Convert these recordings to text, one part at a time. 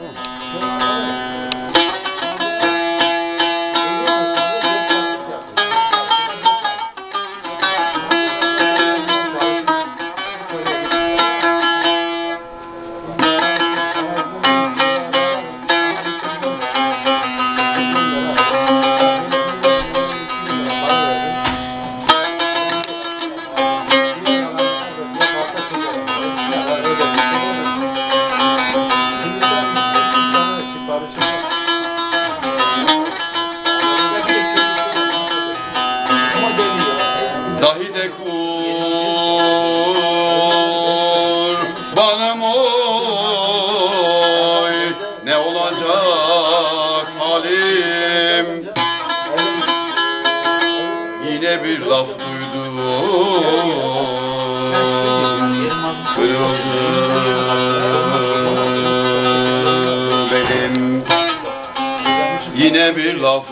Oh. Yine bir laf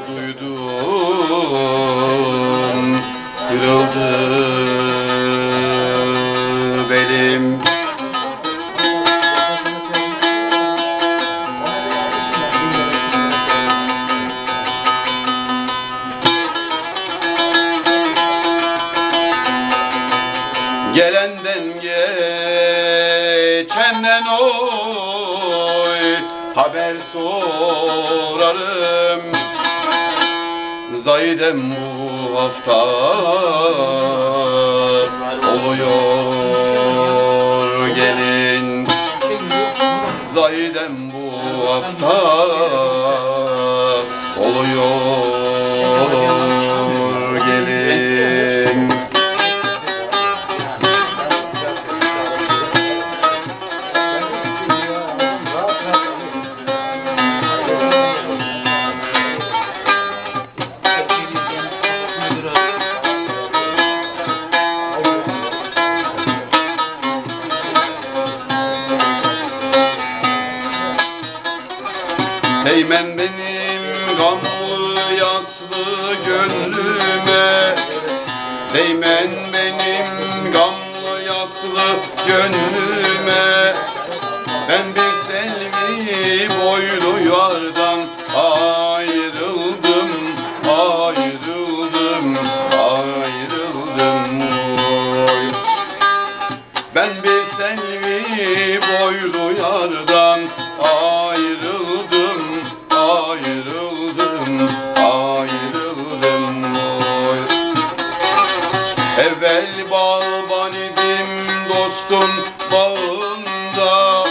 geçenden oy Haber sorarım. Zahidem bu hafta oluyor gelin. Zahidem bu hafta oluyor Değmen benim gamlı yaslı gönlüme. Değmen benim gamlı yaslı gönlüme. Ben bir selvi boylu yardan ayrıldım Ayrıldım, ayrıldım. Oy. Ben bir selvi boylu yardan ayrıldım, Evvel bağban idim dostum bağında.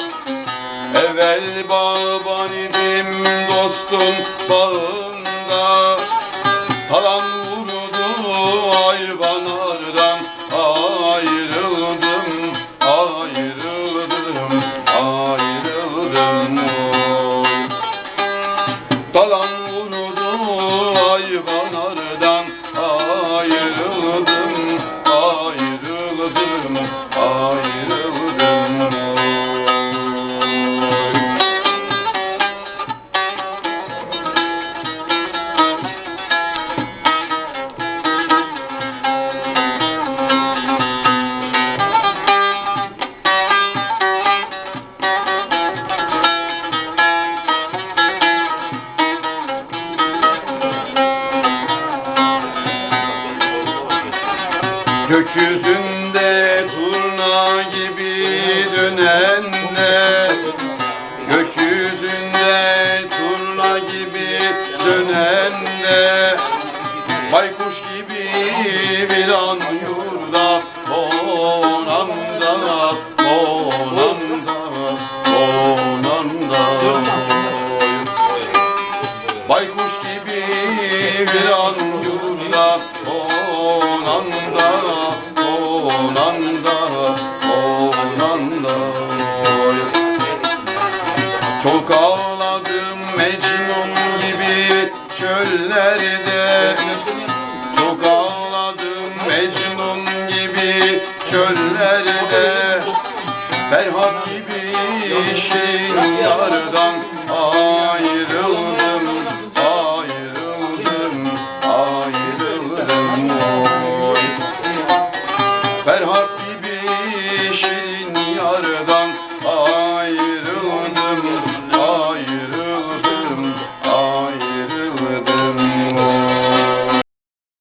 Evvel bağban idim dostum bağında Gökyüzünde turna gibi dönenler. Gökyüzünde turna gibi dönenler. Baykuş gibi bir an yurda Bonanda, bonanda, bonanda Baykuş gibi bir an yurda Onanda, onanda. Çok ağladım Mecnun gibi çöllerde. Çok ağladım Mecnun gibi çöllerde. Ferhat gibi şirin kardan. Aa,